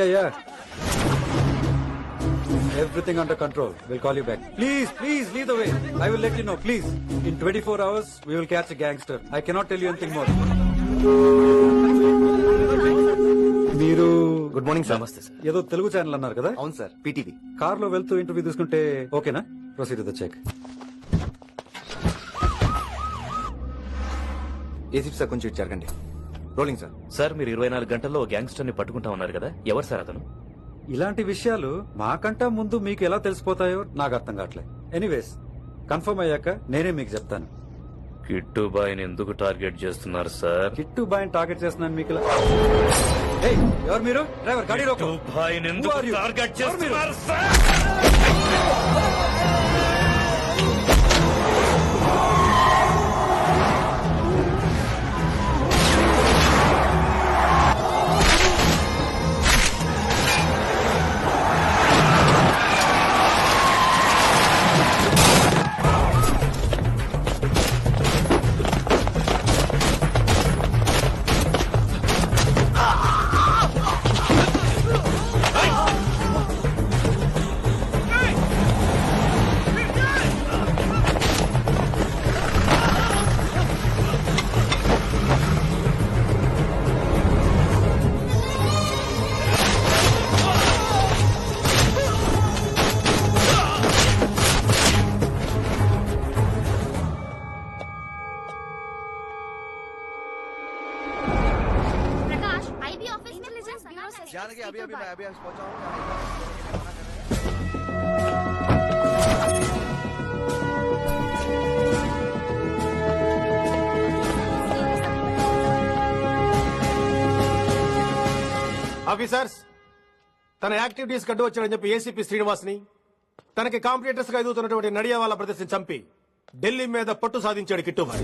Yeah yeah everything under control will call you back please please leave the way I will let you know please in twenty four hours we will catch gangster I cannot tell you anything more మీరు good morning sir. నమస్తే sir. ఏదో Telugu channel అన్నారు కదా? అవును sir. PTV. కార్లో వెళ్తూ interview తీసుకుంటే ఓకేనా? Proceed the check ACP sir కొంచెం జరగండి. Rolling sir. సార్ మీరు ఇరవై నాలుగు గంటల్లో గ్యాంగ్స్టర్ని పట్టుకుంటా ఉన్నారు కదా? ఎవరు సార్ అతను? ఇలాంటి విషయాలు మాకంటా ముందు మీకు ఎలా తెలిసిపోతాయో నాకు అర్థం కావట్లేదు ఎనీవేస్ కన్ఫర్మ్ అయ్యాక నేనే మీకు చెప్తాను. కిట్టు బాయ్ని ఎందుకు టార్గెట్ చేస్తున్నారు సార్? కిట్టు బాయ్ టార్గెట్ చేస్తున్నాను మీకు ఇలా ఏయ్, ఎవరు మీరు? డ్రైవర్ గాడి రోకో బాయ్ని Who are you? టార్గెట్ ఎవరు మీరు? చేస్తున్నారు సార్? इंटेलिजेंस ब्यूरो से जानकी अभी अभी मैं अभी पहुंचा हूँ ఆఫీసర్స్ తన యాక్టివిటీస్ కట్టు వచ్చాడని చెప్పి ఏసీపీ శ్రీనివాస్ ని తనకి కాంపిటేటర్స్ గా ఎదుగుతున్నటువంటి నడియా వాళ్ళ ప్రదర్శన చంపి ఢిల్లీ మీద పట్టు సాధించాడు కిట్టుబాయ్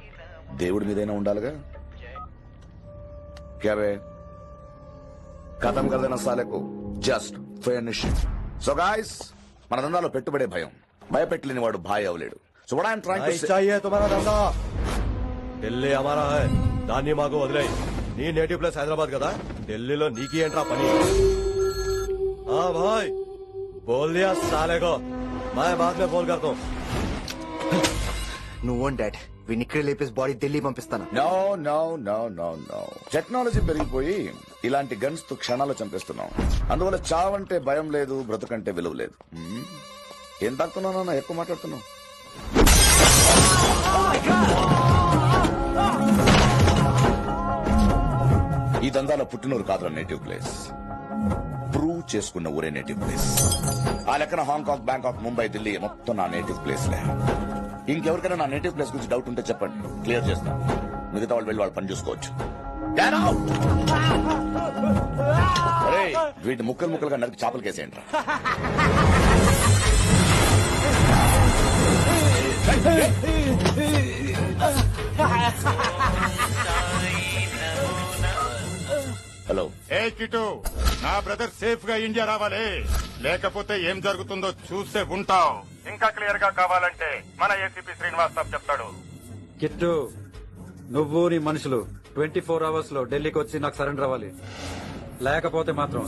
దేవుడి మీదైనా ఉండాలిగా క్యాబే కథం కదన సాలకు జస్ట్ ఫినిష్ సో గాయస్ మన దందాలో పెట్టుబడే భయం భయపెట్టలేని వాడు భాయ్ అవలేడు so what I'm trying to चाहिए तुम्हारा धंधा ఢిల్లీ हमारा है దాన్ని మాకు వదిలే నీ నేటివ్ ప్లేస్ హైదరాబాద్ కదా ఢిల్లీలో నీకి ఏంట్రా పని हाँ भाई बोल दिया साले को मैं बाद में फोन करता हूँ నువ్వు డాడ్ వీడిని ఇక్కడ లేపేసి బాడీ ఢిల్లీ పంపిస్తాను. No no no no no technology పెరిగిపోయి ఇలాంటి గన్స్తో క్షణాలు చంపేస్తున్నాం. అందువల్ల చావంటే భయం లేదు బ్రతుకంటే విలువ లేదు. హ్మ్? ఏం తాగుతున్నావు ఎక్కువ మాట్లాడుతున్నావు. ఈ దందాల పుట్టినూరు కాదురా నేటివ్ ప్లేస్ ప్రూవ్ చేసుకున్న ఊరే నేటివ్ ప్లేస్ ఆ లెక్కన హాంకాంగ్ బ్యాంకాక్ ముంబై ఢిల్లీ మొత్తం నా నేటివ్ ప్లేస్లే ఇంకెవరికైనా నా నేటివ్ ప్లేస్ గురించి డౌట్ ఉంటే చెప్పండి. క్లియర్ చేస్తాను మిగతా వాళ్ళు వెళ్ళి వాళ్ళు పని చూసుకోవచ్చు. వీటిని ముక్కలు ముక్కలుగా నరికి చేపలు కేసేయండి హలో ఏ కిటు నా బ్రదర్ సేఫ్గా ఇండియా రావాలి. లేకపోతే ఏం జరుగుతుందో చూస్తే ఉంటావు ఇంకా క్లియర్గా కావాలంటే ఏసీపీ శ్రీనివాస్ సాబ్ చెప్తాడు. కిట్టు నువ్వు నీ మనుషులు ట్వంటీ ఫోర్ అవర్స్లో ఢిల్లీకి వచ్చి నాకు సరెండర్ అవ్వాలి. లేకపోతే మాత్రం.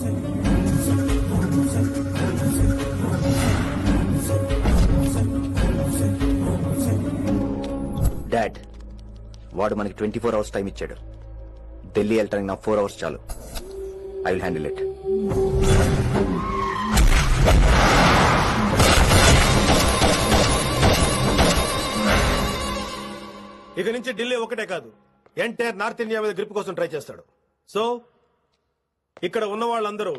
డాడ్ వాడు మనకి ట్వంటీ ఫోర్ అవర్స్ టైం ఇచ్చాడు. ఢిల్లీ వెళ్ళటానికి నా ఫోర్ అవర్స్ చాలు. I will handle it. ఇక నుంచి ఢిల్లీ ఒకటే కాదు ఎంటైర్ నార్త్ ఇండియా మీద గ్రిప్ కోసం ట్రై చేస్తాడు. సో ఇక్కడ ఉన్న వాళ్ళందరూ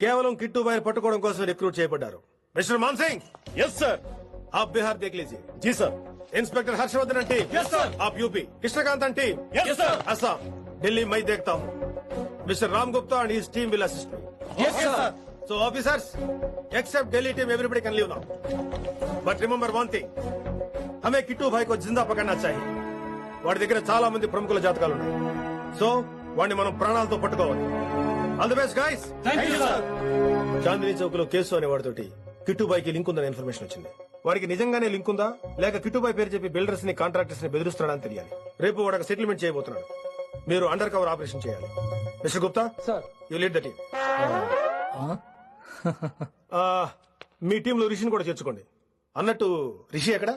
కేవలం కిట్టుబాయిని పట్టుకోవడం కోసం recruit చేయబడ్డారు. Mister Mansingh! Yes sir of Bihar Dekh జీ సార్ ఇన్స్పెక్టర్ హర్షవర్ధన్ అంటే ఎస్ సార్ యూపీ. కృష్ణకాంత్ అంటే సార్ అస్సాం. ఢిల్లీ మై దేఖ్తా mister Ram Gupta and his team will assist so officers except Delhi team everybody కన్ లీవ్ నా. But remember one thing. హమే kit భాయ్ కో జిందా పకడ్నా చాహియే వాడి దగ్గర చాలా మంది ప్రముఖుల జాతకాలు ఉన్నాయి. సో వాడిని మనం ప్రాణాలతో పట్టుకోవాలి. All the best guys Chandni చౌక్లో case అనే వాడితోటి కిట్టుబాయ్కి లింక్ ఉందనే ఇన్ఫర్మేషన్ వచ్చింది. వాడికి నిజంగానే లింక్ ఉందా? లేక కిట్టుబాయ్ పేరు చెప్పి బిల్డర్స్ని కాంట్రాక్టర్స్ని బెదిరిస్తున్నాడని తెలియాలి. రేపు వాడు సెటిల్మెంట్ చేయబోతున్నాడు. మీరు అండర్ కవర్ ఆపరేషన్ చేయాలి. Mister Gupta? Sir you lead the team మీ టీంలో రిషిని కూడా చేర్చుకోండి. అన్నట్టు రిషి ఎక్కడ?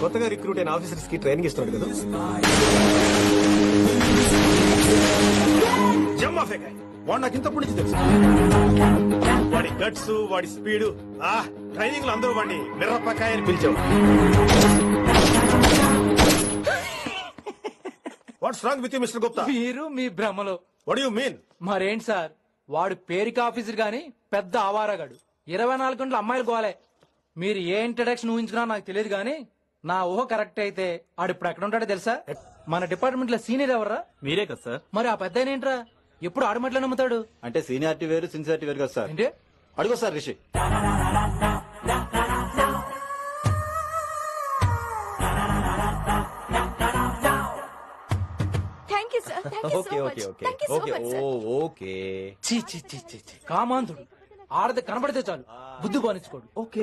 కొత్తగా రిక్రూట్ అయిన ఆఫీసర్స్కి ట్రైనింగ్ ఇస్తున్నాడు కదా. జమ్మా ఫేకాయ్ వాడు నాకు ఇంతప్పటి నుంచి తెలుసు. వాడి గట్స్ వాడి స్పీడ్ ఆ ట్రైనింగ్లో అందరూ వాడిని మిర్రపకాయ అని పిలిచావు what's wrong with mister Gupta మీరు మీ భ్రమలో. వాట్ యు మీన్ మరేంటి సార్? వాడు పేరుకి ఆఫీసర్ గాని పెద్ద ఆవారగాడు. ఇరవై నాలుగు గంటలు అమ్మాయిలు గోలే. మీరు ఏ ఇంట్రడక్షన్ ఊహించుకున్నా నాకు తెలియదు కానీ నా ఊహ కరెక్ట్ అయితే ఆడు ఇప్పుడు ఎక్కడ ఉంటాడో తెలుసా? మన డిపార్ట్మెంట్లో సీనియర్ ఎవర్రా? మీరే కదా సార్. మరి ఆ పెద్ద ఏంట్రా? ఎప్పుడు ఆడమట్లే నమ్ముతాడు? అంటే సీనియారిటీ వేరు సిన్సియారిటీ వేరు కదా సార్. ఏంటి? అడుగు sir Rishi. Okay okay. Okay oh okay. చీ చీ చీ చీ చీ కామాంధుడు. ఆడది కనబడితే చాలు. బుద్ధి బానించుకోడు ఓకే.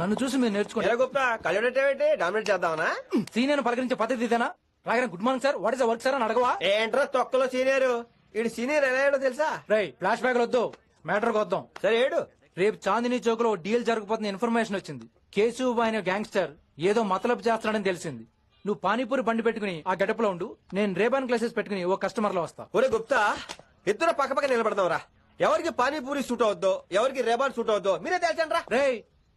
నన్ను చూసి మీరు నేర్చుకోండి. గుప్తా కళ్ళేంటి డామినేట్ చేద్దామనా? సీనియర్ పలకరించే పద్ధతి ఇదేనా? రాగానే good morning sir. What is work sir? అని అడగవా? ఏంట్రా తొక్కలో సీనియర్? ఇడు సీనియర్ ఎలా ఏడో తెలుసా? రై ఫ్లాష్ బ్యాక్ వద్దు. మ్యాటర్ వద్దాం. సరే ఏడు. రేపు చాందినీ చౌక్లో డీల్ జరగబోతున్న ఇన్ఫర్మేషన్ వచ్చింది. కేశవ్ అనే గ్యాంగ్స్టర్ ఏదో మతలబు చేస్తున్నాడని తెలిసింది. నువ్వు పానీపూరి బండి పెట్టుకుని ఆ గడపలో ఉండు. నేను రేబాన్ క్లాసెస్ పెట్టుకుని ఓ కస్టమర్లో వస్తా. ఒరే గుప్తా ఇద్దరు పక్క పక్క నిలబడదాంరా ఎవరికి పానీపూరి సూట్ అవుద్దో ఎవరికి రేబాన్ సూట్ అవుద్దో మీరే తెలుసండి రా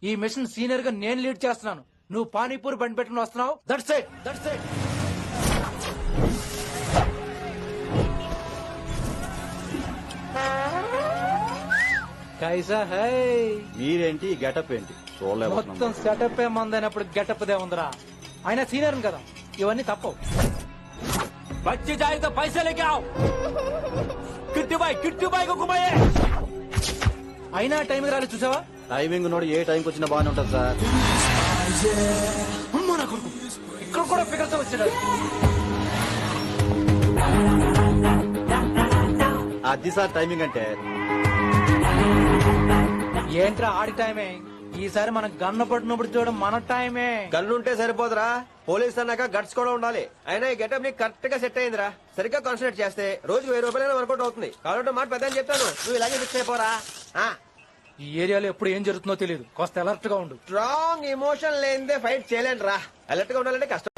ఈ మిషన్ సీనియర్గా నేను లీడ్ చేస్తున్నాను. నువ్వు పానీపూరి బండి పెట్టుకుని వస్తున్నావు. దట్ సైడ్ దట్ సైడ్ కైసా హై మీరేంటి గెటప్ ఏంటి? చూడలేకపోతున్నాం. మొత్తం సెటప్ ఏ మందైనప్పుడు గెటప్ దే ఉందిరా ఆయన సీనియర్ కదా ఇవన్నీ తప్పవు. బచ్చి జాయితో పైసలు లేకావు కిట్టు బాయ్ కిట్టు బాయ్ కుక్కుమాయే అయినా టైం రాలి చూసావా? టైమింగ్ నోడు ఏ టైంకి వచ్చినా బాగానే ఉంటుంది సార్. అమ్మో నా కొడుకు. ఇక్కడ కూడా ఫిగర్స్ వచ్చాడు అది సార్ టైమింగ్ అంటే. ఏంట్రా ఆడి టైమే? ఈసారి మనం గన్న పట్టినప్పుడు చూడడం మన టైమే. గన్నుంటే సరిపోదురా. పోలీస్ అన్నాక గట్స్ కూడా ఉండాలి. అయినా ఈ గెటప్ని కరెక్ట్గా సెట్ అయిందిరా. సరిగ్గా కాన్సన్ట్రేట్ చేస్తే రోజు వెయ్యి రూపాయలైనా వర్కౌట్ అవుతుంది. కాబట్టి మాట పెద్ద చెప్తాను. నువ్వు ఇలాగే ఫిక్స్ అయిపోరా. ఈ ఏరియాలో ఎప్పుడు ఏం జరుగుతుందో తెలియదు కాస్త అలర్ట్గా ఉండు. స్ట్రాంగ్ ఎమోషన్ లేనిదే ఫైట్ చేయలేను రా అలర్ట్గా ఉండాలంటే కష్టం.